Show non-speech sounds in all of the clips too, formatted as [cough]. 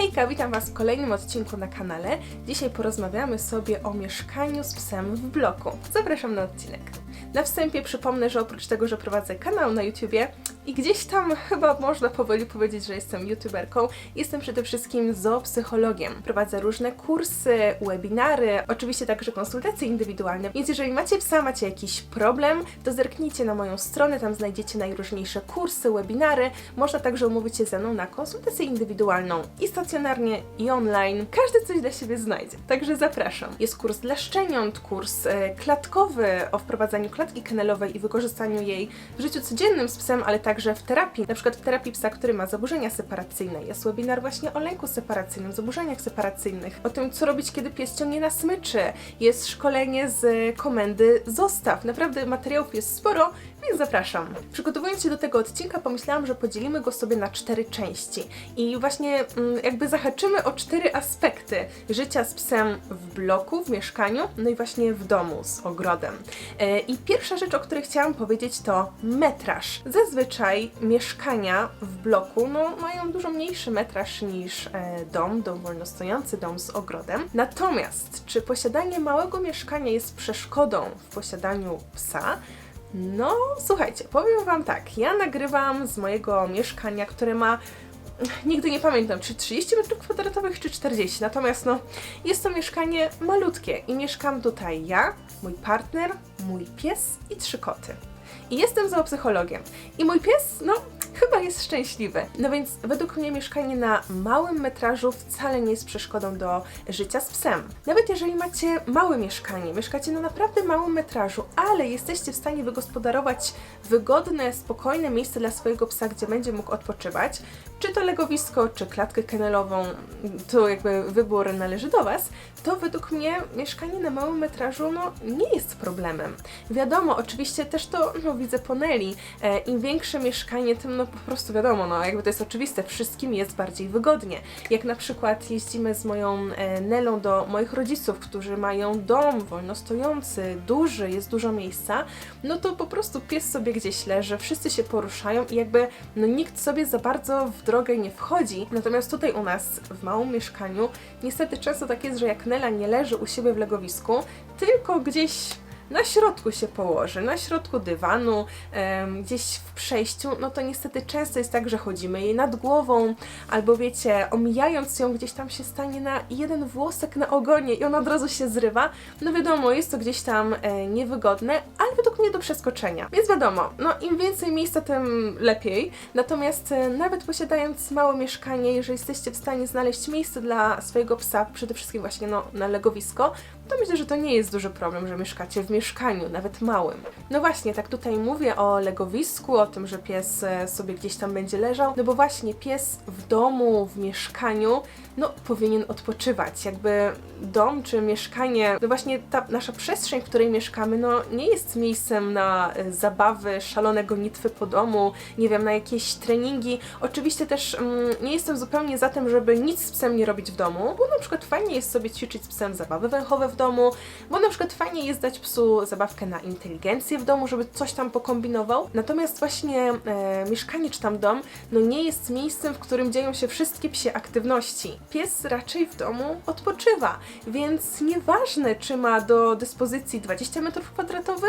Hejka, witam Was w kolejnym odcinku na kanale. Dzisiaj porozmawiamy sobie o mieszkaniu z psem w bloku. Zapraszam na odcinek. Na wstępie przypomnę, że oprócz tego, że prowadzę kanał na YouTubie i gdzieś tam chyba można powoli powiedzieć, że jestem YouTuberką, jestem przede wszystkim zoopsychologiem. Prowadzę różne kursy, webinary, oczywiście także konsultacje indywidualne, więc jeżeli macie psa, macie jakiś problem, to zerknijcie na moją stronę, tam znajdziecie najróżniejsze kursy, webinary. Można także umówić się ze mną na konsultację indywidualną i stacjonarnie, i online. Każdy coś dla siebie znajdzie, także zapraszam. Jest kurs dla szczeniąt, kurs e, klatkowy o wprowadzaniu klatki kennelowej i wykorzystaniu jej w życiu codziennym z psem, ale także w terapii. Na przykład w terapii psa, który ma zaburzenia separacyjne. Jest webinar właśnie o lęku separacyjnym, zaburzeniach separacyjnych, o tym, co robić, kiedy pies ciągnie na smyczy. Jest szkolenie z komendy zostaw. Naprawdę materiałów jest sporo, więc zapraszam. Przygotowując się do tego odcinka, pomyślałam, że podzielimy go sobie na cztery części. I właśnie mm, jakby zahaczymy o cztery aspekty życia z psem w bloku, w mieszkaniu, no i właśnie w domu z ogrodem. E, I pierwsza rzecz, o której chciałam powiedzieć, to metraż. Zazwyczaj mieszkania w bloku no, mają dużo mniejszy metraż niż e, dom, dom wolnostojący, dom z ogrodem. Natomiast, czy posiadanie małego mieszkania jest przeszkodą w posiadaniu psa? No, słuchajcie, powiem Wam tak. Ja nagrywam z mojego mieszkania, które ma. Nigdy nie pamiętam, czy 30 m2, czy 40. Natomiast no, jest to mieszkanie malutkie i mieszkam tutaj ja, mój partner, mój pies i trzy koty. I jestem zoopsychologiem. I mój pies, no, chyba jest szczęśliwy. No więc według mnie mieszkanie na małym metrażu wcale nie jest przeszkodą do życia z psem. Nawet jeżeli macie małe mieszkanie, mieszkacie na naprawdę małym metrażu, ale jesteście w stanie wygospodarować wygodne, spokojne miejsce dla swojego psa, gdzie będzie mógł odpoczywać, czy to legowisko, czy klatkę kennelową, to jakby wybór należy do Was, to według mnie mieszkanie na małym metrażu no, nie jest problemem. Wiadomo, oczywiście też to no, widzę po e, im większe mieszkanie, tym no po prostu wiadomo, no jakby to jest oczywiste, wszystkim jest bardziej wygodnie. Jak na przykład jeździmy z moją e, Nelą do moich rodziców, którzy mają dom wolnostojący, duży, jest dużo miejsca, no to po prostu pies sobie gdzieś leży, wszyscy się poruszają i jakby no nikt sobie za bardzo w drogę nie wchodzi. Natomiast tutaj u nas w małym mieszkaniu niestety często tak jest, że jak Nela nie leży u siebie w legowisku, tylko gdzieś na środku się położy, na środku dywanu, gdzieś w przejściu, no to niestety często jest tak, że chodzimy jej nad głową, albo wiecie, omijając ją gdzieś tam się stanie na jeden włosek na ogonie i ona od razu się zrywa. No wiadomo, jest to gdzieś tam e, niewygodne, ale według mnie do przeskoczenia. Więc wiadomo, no im więcej miejsca, tym lepiej. Natomiast e, nawet posiadając małe mieszkanie, jeżeli jesteście w stanie znaleźć miejsce dla swojego psa, przede wszystkim właśnie no, na legowisko, to myślę, że to nie jest duży problem, że mieszkacie w mieszkaniu, nawet małym. No właśnie, tak tutaj mówię o legowisku, o tym, że pies e, sobie gdzieś tam będzie leżał, no bo właśnie pies w domu, w mieszkaniu, no powinien odpoczywać. Jakby dom czy mieszkanie, no właśnie ta nasza przestrzeń, w której mieszkamy, no nie jest miejscem na e, zabawy, szalone gonitwy po domu, nie wiem, na jakieś treningi. Oczywiście też mm, nie jestem zupełnie za tym, żeby nic z psem nie robić w domu, bo na przykład fajnie jest sobie ćwiczyć z psem zabawy węchowe w domu, bo na przykład fajnie jest dać psu zabawkę na inteligencję w domu, żeby coś tam pokombinował. Natomiast właśnie e, mieszkanie czy tam dom, no nie jest miejscem, w którym dzieją się wszystkie psie aktywności. Pies raczej w domu odpoczywa, więc nieważne, czy ma do dyspozycji 20 m2,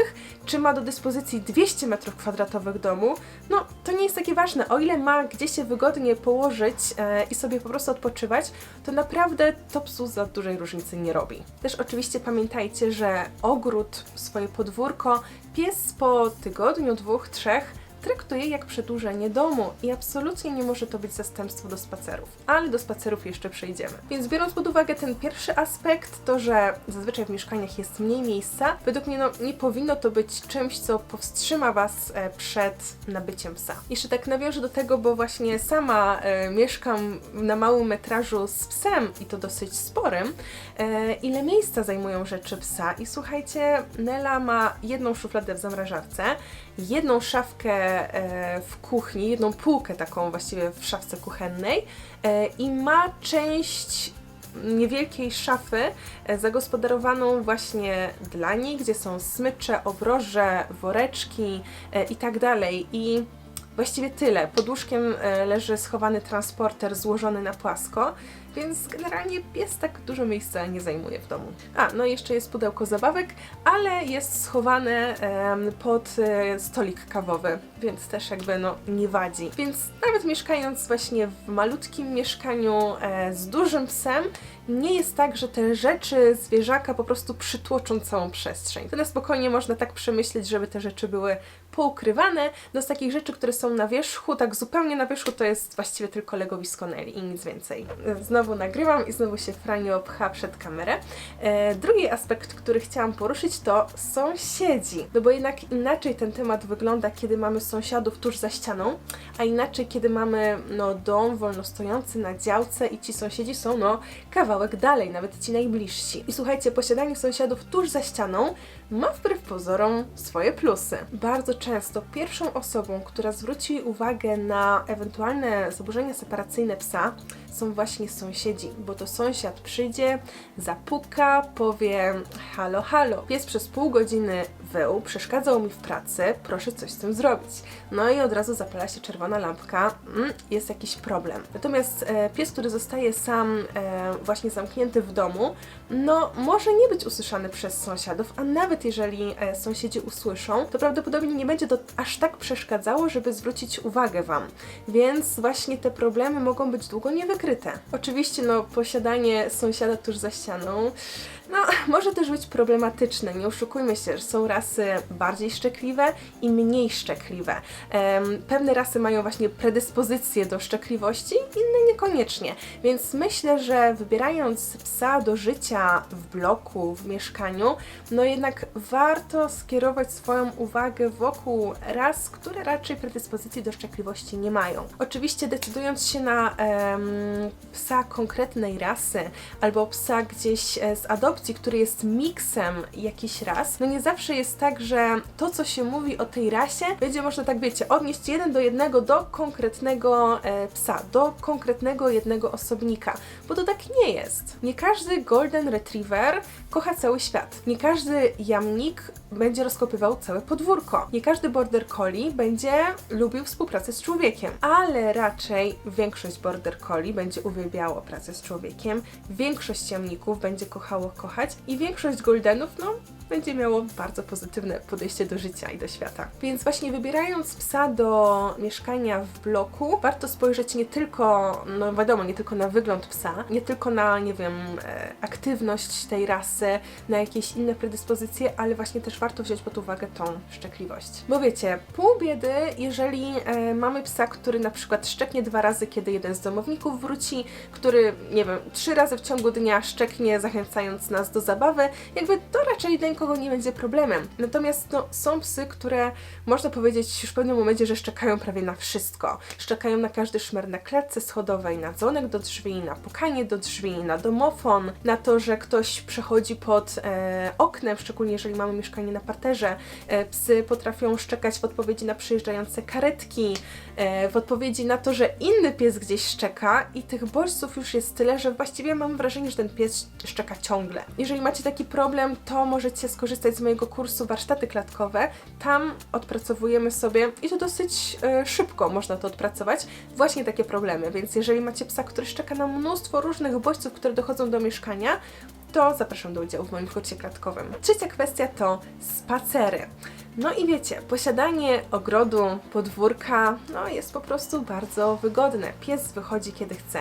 czy ma do dyspozycji 200 m2 domu, no to nie jest takie ważne. O ile ma gdzie się wygodnie położyć e, i sobie po prostu odpoczywać, to naprawdę to psu za dużej różnicy nie robi. Też oczywiście pamiętajcie, że ogród, swoje podwórko, pies po tygodniu, dwóch, trzech traktuje jak przedłużenie domu i absolutnie nie może to być zastępstwo do spacerów. Ale do spacerów jeszcze przejdziemy. Więc biorąc pod uwagę ten pierwszy aspekt, to że zazwyczaj w mieszkaniach jest mniej miejsca, według mnie no, nie powinno to być czymś, co powstrzyma Was e, przed nabyciem psa. Jeszcze tak nawiążę do tego, bo właśnie sama e, mieszkam na małym metrażu z psem i to dosyć sporym, e, ile miejsca zajmują rzeczy psa. I słuchajcie, Nela ma jedną szufladę w zamrażarce, jedną szafkę w kuchni, jedną półkę taką właściwie w szafce kuchennej e, i ma część niewielkiej szafy e, zagospodarowaną właśnie dla niej, gdzie są smycze, obroże, woreczki e, i tak dalej. I Właściwie tyle. Pod łóżkiem e, leży schowany transporter złożony na płasko, więc generalnie pies tak dużo miejsca nie zajmuje w domu. A, no i jeszcze jest pudełko zabawek, ale jest schowane pod e, stolik kawowy, więc też jakby no nie wadzi. Więc nawet mieszkając właśnie w malutkim mieszkaniu e, z dużym psem, nie jest tak, że te rzeczy zwierzaka po prostu przytłoczą całą przestrzeń. To na spokojnie można tak przemyśleć, żeby te rzeczy były poukrywane. No z takich rzeczy, które są na wierzchu, tak zupełnie na wierzchu, to jest właściwie tylko legowisko Nelly i nic więcej. Znowu nagrywam i znowu się Franio pcha przed kamerę. E, drugi aspekt, który chciałam poruszyć, to sąsiedzi. No bo jednak inaczej ten temat wygląda, kiedy mamy sąsiadów tuż za ścianą, a inaczej, kiedy mamy no, dom wolno stojący na działce i ci sąsiedzi są no kawałek dalej, nawet ci najbliżsi. I słuchajcie, posiadanie sąsiadów tuż za ścianą ma wbrew pozorom swoje plusy. Bardzo często pierwszą osobą, która zwróci uwagę na ewentualne zaburzenia separacyjne psa, są właśnie sąsiedzi, bo to sąsiad przyjdzie, zapuka, powie halo, halo. Pies przez pół godziny wył, przeszkadzał mi w pracy, proszę coś z tym zrobić. No i od razu zapala się czerwona lampka, mm, jest jakiś problem. Natomiast e, pies, który zostaje sam e, właśnie zamknięty w domu, no może nie być usłyszany przez sąsiadów, a nawet jeżeli e, sąsiedzi usłyszą, to prawdopodobnie nie będzie to aż tak przeszkadzało, żeby zwrócić uwagę Wam. Więc właśnie te problemy mogą być długo niewykryte. Oczywiście, no, posiadanie sąsiada tuż za ścianą, no, [laughs] może też być problematyczne. Nie oszukujmy się, że są rasy bardziej szczekliwe i mniej szczekliwe. Pewne rasy mają właśnie predyspozycję do szczekliwości, inne niekoniecznie. Więc myślę, że wybierając psa do życia w bloku, w mieszkaniu, no jednak warto skierować swoją uwagę wokół ras, które raczej predyspozycji do szczekliwości nie mają. Oczywiście decydując się na psa konkretnej rasy albo psa gdzieś e, z adopcji, który jest miksem jakichś ras, no nie zawsze jest tak, że to, co się mówi o tej rasie, będzie można tak, wiecie, odnieść jeden do jednego do konkretnego e, psa, do konkretnego jednego osobnika, bo to tak nie jest. Nie każdy Golden Retriever kocha cały świat. Nie każdy jamnik będzie rozkopywał całe podwórko. Nie każdy Border Collie będzie lubił współpracę z człowiekiem, ale raczej większość Border Collie będzie uwielbiało pracę z człowiekiem, większość jamników będzie kochało kochać i większość Goldenów, no, będzie miało bardzo pozytywne podejście do życia i do świata. Więc właśnie wybierając psa do mieszkania w bloku, warto spojrzeć nie tylko, no wiadomo, nie tylko na wygląd psa, nie tylko na, nie wiem, e, aktywność tej rasy, na jakieś inne predyspozycje, ale właśnie też warto wziąć pod uwagę tą szczekliwość. Bo wiecie, pół biedy, jeżeli e, mamy psa, który na przykład szczeknie dwa razy, kiedy jeden z domowników wróci, który, nie wiem, trzy razy w ciągu dnia szczeknie, zachęcając nas do zabawy, jakby to raczej dla nikogo nie będzie problemem. Natomiast no, są psy, które można powiedzieć już w pewnym momencie, że szczekają prawie na wszystko. Szczekają na każdy szmer na klatce schodowej, na dzwonek do drzwi, na pukanie do drzwi, na domofon, na to, że ktoś przechodzi pod e, oknem, szczególnie jeżeli mamy mieszkanie na parterze. E, psy potrafią szczekać w odpowiedzi na przyjeżdżające karetki, e, w odpowiedzi na to, że inny pies gdzieś szczeka i tych bodźców już jest tyle, że właściwie mam wrażenie, że ten pies szczeka ciągle. Jeżeli macie taki problem, to możecie skorzystać z mojego kursu warsztaty klatkowe. Tam odpracowujemy sobie i to dosyć e, szybko można to odpracować, właśnie takie problemy. Więc jeżeli macie psa, który szczeka na mnóstwo różnych bodźców, które dochodzą do mieszkania, to zapraszam do udziału w moim kursie klatkowym. Trzecia kwestia to spacery. No i wiecie, posiadanie ogrodu, podwórka, no jest po prostu bardzo wygodne. Pies wychodzi kiedy chce,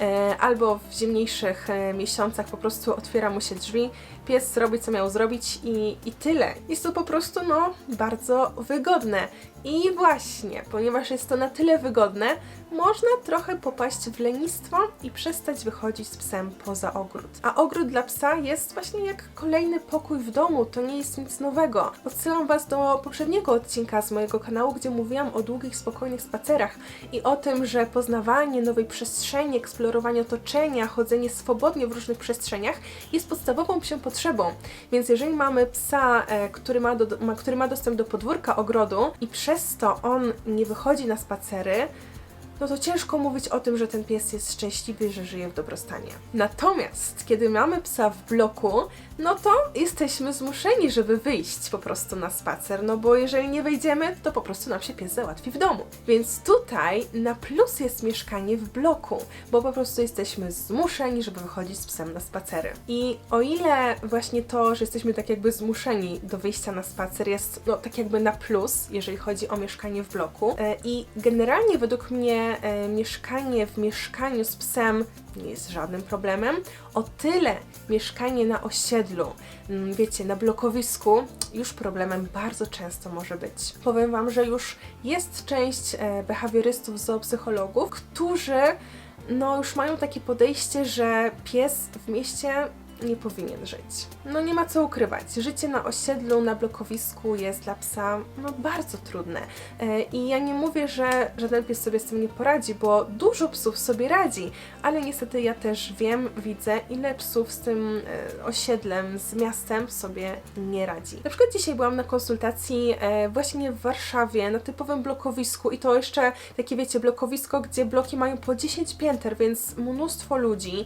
e, albo w zimniejszych e, miesiącach po prostu otwiera mu się drzwi, pies robi co miał zrobić i, i tyle. Jest to po prostu, no, bardzo wygodne. I właśnie, ponieważ jest to na tyle wygodne, można trochę popaść w lenistwo i przestać wychodzić z psem poza ogród. A ogród dla psa jest właśnie jak kolejny pokój w domu, to nie jest nic nowego. Odsyłam Was do poprzedniego odcinka z mojego kanału, gdzie mówiłam o długich, spokojnych spacerach i o tym, że poznawanie nowej przestrzeni, eksplorowanie otoczenia, chodzenie swobodnie w różnych przestrzeniach jest podstawową psią potrzebą. Więc jeżeli mamy psa, e, który, ma do, ma, który ma dostęp do podwórka ogrodu i przez to on nie wychodzi na spacery, no to ciężko mówić o tym, że ten pies jest szczęśliwy, że żyje w dobrostanie. Natomiast kiedy mamy psa w bloku, no to jesteśmy zmuszeni, żeby wyjść po prostu na spacer, no bo jeżeli nie wejdziemy, to po prostu nam się pies załatwi w domu. Więc tutaj na plus jest mieszkanie w bloku, bo po prostu jesteśmy zmuszeni, żeby wychodzić z psem na spacery. I o ile właśnie to, że jesteśmy tak jakby zmuszeni do wyjścia na spacer jest no tak jakby na plus, jeżeli chodzi o mieszkanie w bloku e, i generalnie według mnie e, mieszkanie w mieszkaniu z psem nie jest żadnym problemem, o tyle mieszkanie na osiedlu, mm, wiecie, na blokowisku już problemem bardzo często może być. Powiem Wam, że już jest część e, behawiorystów, zoopsychologów, którzy no już mają takie podejście, że pies w mieście nie powinien żyć. No nie ma co ukrywać. Życie na osiedlu, na blokowisku jest dla psa no, bardzo trudne. E, I ja nie mówię, że żaden pies sobie z tym nie poradzi, bo dużo psów sobie radzi, ale niestety ja też wiem, widzę, ile psów z tym e, osiedlem, z miastem sobie nie radzi. Na przykład dzisiaj byłam na konsultacji e, właśnie w Warszawie, na typowym blokowisku i to jeszcze takie wiecie, blokowisko, gdzie bloki mają po 10 pięter, więc mnóstwo ludzi,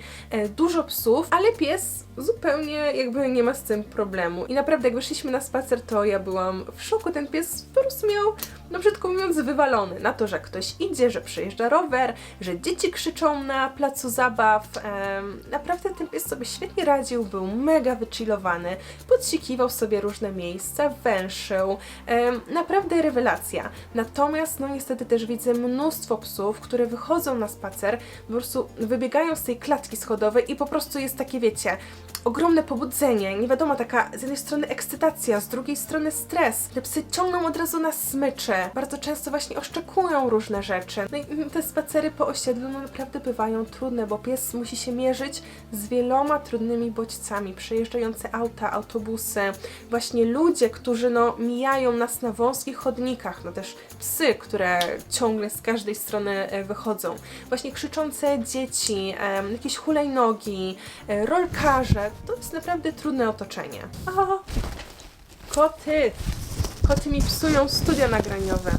dużo psów, ale pies zupełnie jakby nie ma z tym problemu. I naprawdę jak wyszliśmy na spacer, to ja byłam w szoku. Ten pies po prostu miał, no brzydko mówiąc, wywalony na to, że ktoś idzie, że przejeżdża rower, że dzieci krzyczą na placu zabaw. Em, naprawdę ten pies sobie świetnie radził, był mega wychillowany, podsikiwał sobie różne miejsca, węszył. Em, naprawdę rewelacja. Natomiast, no niestety też widzę mnóstwo psów, które wychodzą na spacer, po prostu wybiegają z tej klatki schodowej i po prostu jest takie, wiecie, ogromne pobudzenie, nie wiadomo, taka z jednej strony ekscytacja, z drugiej strony stres. Te psy ciągną od razu na smycze, bardzo często właśnie oszczekują różne rzeczy. No i te spacery po osiedlu no naprawdę bywają trudne, bo pies musi się mierzyć z wieloma trudnymi bodźcami. Przejeżdżające auta, autobusy, właśnie ludzie, którzy no mijają nas na wąskich chodnikach, no też psy, które ciągle z każdej strony e, wychodzą. Właśnie krzyczące dzieci, em, jakieś hulajnogi, e, rolkarze. To jest naprawdę trudne otoczenie. A, koty! Koty mi psują studia nagraniowe.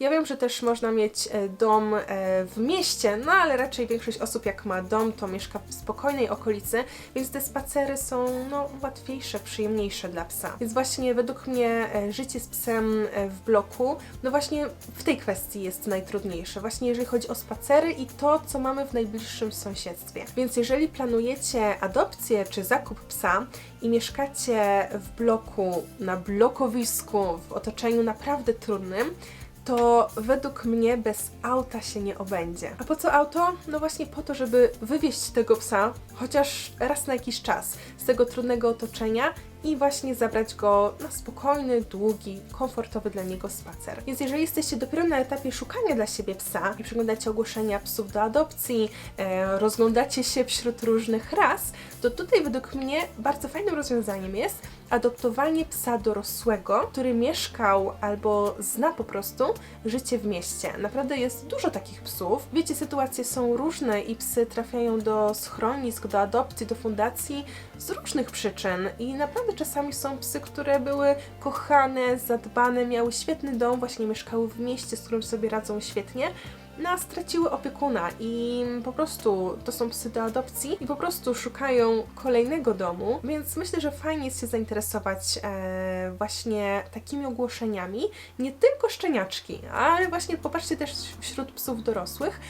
Ja wiem, że też można mieć e, dom e, w mieście, no ale raczej większość osób jak ma dom, to mieszka w spokojnej okolicy, więc te spacery są no, łatwiejsze, przyjemniejsze dla psa. Więc właśnie według mnie e, życie z psem w bloku, no właśnie w tej kwestii jest najtrudniejsze. Właśnie jeżeli chodzi o spacery i to, co mamy w najbliższym sąsiedztwie. Więc jeżeli planujecie adopcję czy zakup psa i mieszkacie w bloku, na blokowisku, w otoczeniu naprawdę trudnym, to według mnie bez auta się nie obędzie. A po co auto? No właśnie po to, żeby wywieźć tego psa chociaż raz na jakiś czas z tego trudnego otoczenia i właśnie zabrać go na spokojny, długi, komfortowy dla niego spacer. Więc jeżeli jesteście dopiero na etapie szukania dla siebie psa i przeglądacie ogłoszenia psów do adopcji, e, rozglądacie się wśród różnych ras, to tutaj według mnie bardzo fajnym rozwiązaniem jest adoptowanie psa dorosłego, który mieszkał albo zna po prostu życie w mieście. Naprawdę jest dużo takich psów. Wiecie, sytuacje są różne i psy trafiają do schronisk, do adopcji, do fundacji z różnych przyczyn i naprawdę czasami są psy, które były kochane, zadbane, miały świetny dom, właśnie mieszkały w mieście, z którym sobie radzą świetnie, no straciły opiekuna i po prostu to są psy do adopcji i po prostu szukają kolejnego domu, więc myślę, że fajnie jest się zainteresować e, właśnie takimi ogłoszeniami, nie tylko szczeniaczki, ale właśnie popatrzcie też wśród psów dorosłych.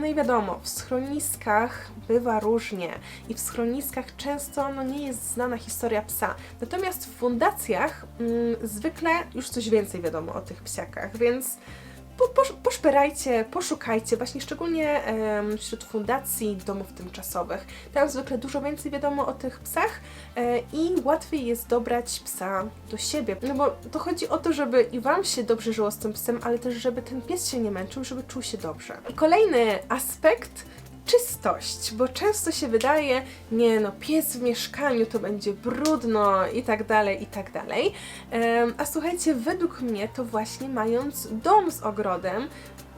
No i wiadomo, w schroniskach bywa różnie i w schroniskach często no, nie jest znana historia psa. Natomiast w fundacjach mm, zwykle już coś więcej wiadomo o tych psiakach, więc po, posz, poszperajcie, poszukajcie, właśnie szczególnie wśród fundacji domów tymczasowych. Tam zwykle dużo więcej wiadomo o tych psach e, i łatwiej jest dobrać psa do siebie. No bo to chodzi o to, żeby i Wam się dobrze żyło z tym psem, ale też żeby ten pies się nie męczył, żeby czuł się dobrze. I kolejny aspekt czystość, bo często się wydaje, nie no, pies w mieszkaniu to będzie brudno i tak dalej, i tak dalej. A słuchajcie, według mnie to właśnie mając dom z ogrodem,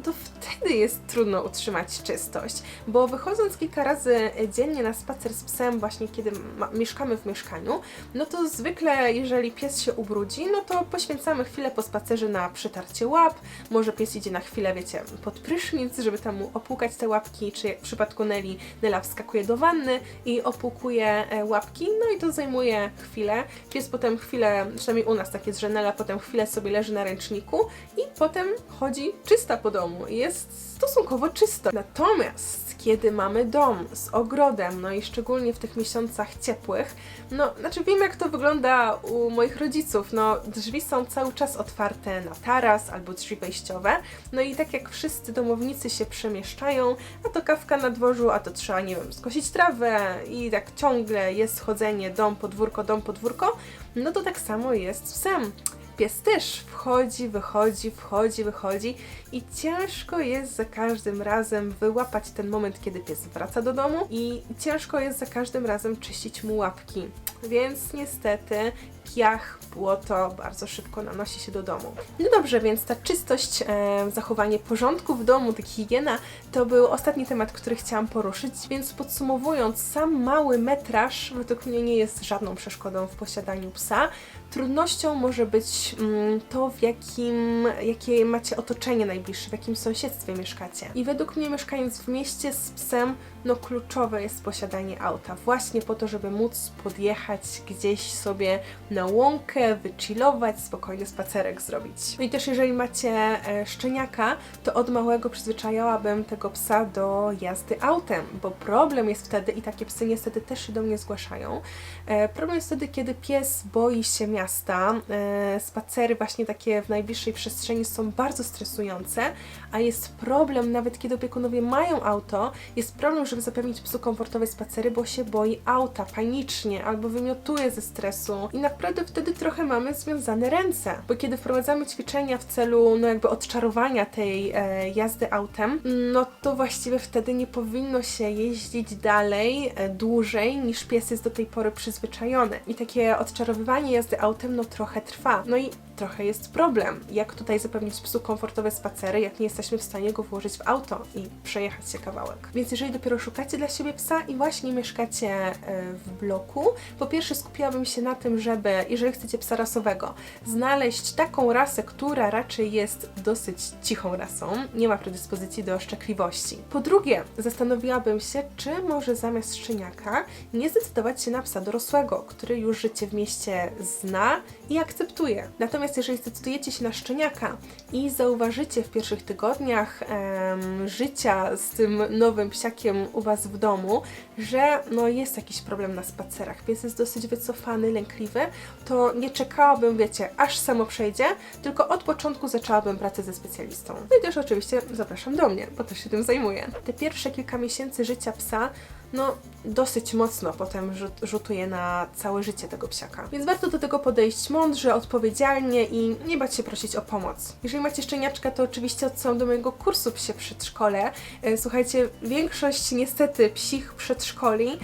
to wtedy jest trudno utrzymać czystość, bo wychodząc kilka razy dziennie na spacer z psem, właśnie kiedy mieszkamy w mieszkaniu, no to zwykle, jeżeli pies się ubrudzi, no to poświęcamy chwilę po spacerze na przytarcie łap, może pies idzie na chwilę, wiecie, pod prysznic, żeby tam mu opłukać te łapki, czy w przypadku Nelly, Nela wskakuje do wanny i opłukuje e, łapki, no i to zajmuje chwilę. Pies potem chwilę, przynajmniej u nas tak jest, że Nela potem chwilę sobie leży na ręczniku i potem chodzi czysta po domu i jest stosunkowo czysto. Natomiast kiedy mamy dom z ogrodem, no i szczególnie w tych miesiącach ciepłych, no, znaczy wiem jak to wygląda u moich rodziców, no drzwi są cały czas otwarte na taras albo drzwi wejściowe, no i tak jak wszyscy domownicy się przemieszczają, a to kawka na dworzu, a to trzeba, nie wiem, skosić trawę i tak ciągle jest chodzenie dom, podwórko, dom, podwórko, no to tak samo jest z psem pies też wchodzi, wychodzi, wchodzi, wychodzi i ciężko jest za każdym razem wyłapać ten moment, kiedy pies wraca do domu i ciężko jest za każdym razem czyścić mu łapki. Więc niestety piach, błoto bardzo szybko nanosi się do domu. No dobrze, więc ta czystość, e, zachowanie porządku w domu, ta higiena, to był ostatni temat, który chciałam poruszyć, więc podsumowując, sam mały metraż według mnie nie jest żadną przeszkodą w posiadaniu psa. Trudnością może być mm, to, w jakim, jakie macie otoczenie najbliższe, w jakim sąsiedztwie mieszkacie. I według mnie mieszkając w mieście z psem, no kluczowe jest posiadanie auta, właśnie po to, żeby móc podjechać gdzieś sobie na łąkę, wychillować, spokojny spacerek zrobić. No i też jeżeli macie e, szczeniaka, to od małego przyzwyczajałabym tego psa do jazdy autem, bo problem jest wtedy, i takie psy niestety też się do mnie zgłaszają, e, problem jest wtedy, kiedy pies boi się miasta, e, spacery właśnie takie w najbliższej przestrzeni są bardzo stresujące, a jest problem, nawet kiedy opiekunowie mają auto, jest problem, żeby zapewnić psu komfortowe spacery, bo się boi auta panicznie albo wymiotuje ze stresu i naprawdę wtedy trochę mamy związane ręce, bo kiedy wprowadzamy ćwiczenia w celu no jakby odczarowania tej e, jazdy autem, no to właściwie wtedy nie powinno się jeździć dalej e, dłużej niż pies jest do tej pory przyzwyczajony. I takie odczarowywanie jazdy autem no trochę trwa. No i trochę jest problem, jak tutaj zapewnić psu komfortowe spacery, jak nie jesteśmy w stanie go włożyć w auto i przejechać się kawałek. Więc jeżeli dopiero szukacie dla siebie psa i właśnie mieszkacie e, w bloku, po pierwsze skupiłabym się na tym, żeby, jeżeli chcecie psa rasowego, znaleźć taką rasę, która raczej jest dosyć cichą rasą, nie ma predyspozycji do szczekliwości. Po drugie, zastanowiłabym się, czy może zamiast szczeniaka nie zdecydować się na psa dorosłego, który już życie w mieście zna i akceptuje. Natomiast jeżeli zdecydujecie się na szczeniaka i zauważycie w pierwszych tygodniach em, życia z tym nowym psiakiem u Was w domu, że no jest jakiś problem na spacerach, pies jest dosyć wycofany, lękliwy, to nie czekałabym, wiecie, aż samo przejdzie, tylko od początku zaczęłabym pracę ze specjalistą. No i też oczywiście zapraszam do mnie, bo też się tym zajmuję. Te pierwsze kilka miesięcy życia psa no dosyć mocno potem rzut, rzutuje na całe życie tego psiaka. Więc warto do tego podejść mądrze, odpowiedzialnie i nie bać się prosić o pomoc. Jeżeli macie szczeniaczka, to oczywiście odsyłam do mojego kursu Psie Przedszkole. E, Słuchajcie, większość niestety psich przedszkoli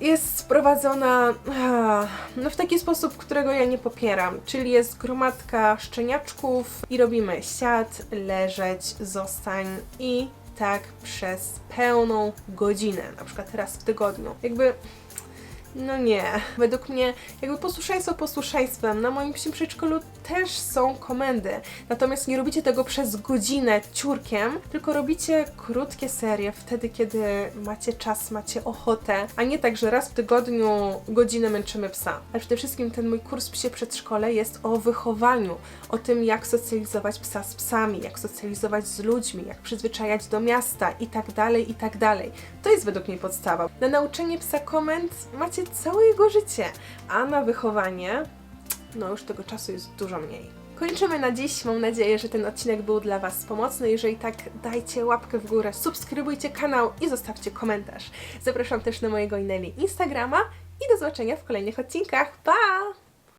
jest sprowadzona no w taki sposób, którego ja nie popieram, czyli jest gromadka szczeniaczków i robimy siad, leżeć, zostań i tak przez pełną godzinę, na przykład raz w tygodniu. Jakby no nie. Według mnie jakby posłuszeństwo posłuszeństwem. Na moim psim przedszkolu też są komendy. Natomiast nie robicie tego przez godzinę ciurkiem, tylko robicie krótkie serie wtedy, kiedy macie czas, macie ochotę, a nie tak, że raz w tygodniu godzinę męczymy psa. Ale przede wszystkim ten mój kurs psie przedszkole jest o wychowaniu, o tym jak socjalizować psa z psami, jak socjalizować z ludźmi, jak przyzwyczajać do miasta i tak dalej, i tak dalej. To jest według mnie podstawa. Na nauczenie psa komend macie całe jego życie, a na wychowanie, no już tego czasu jest dużo mniej. Kończymy na dziś. Mam nadzieję, że ten odcinek był dla Was pomocny. Jeżeli tak, dajcie łapkę w górę, subskrybujcie kanał i zostawcie komentarz. Zapraszam też na mojego Ineli Instagrama i do zobaczenia w kolejnych odcinkach. Pa!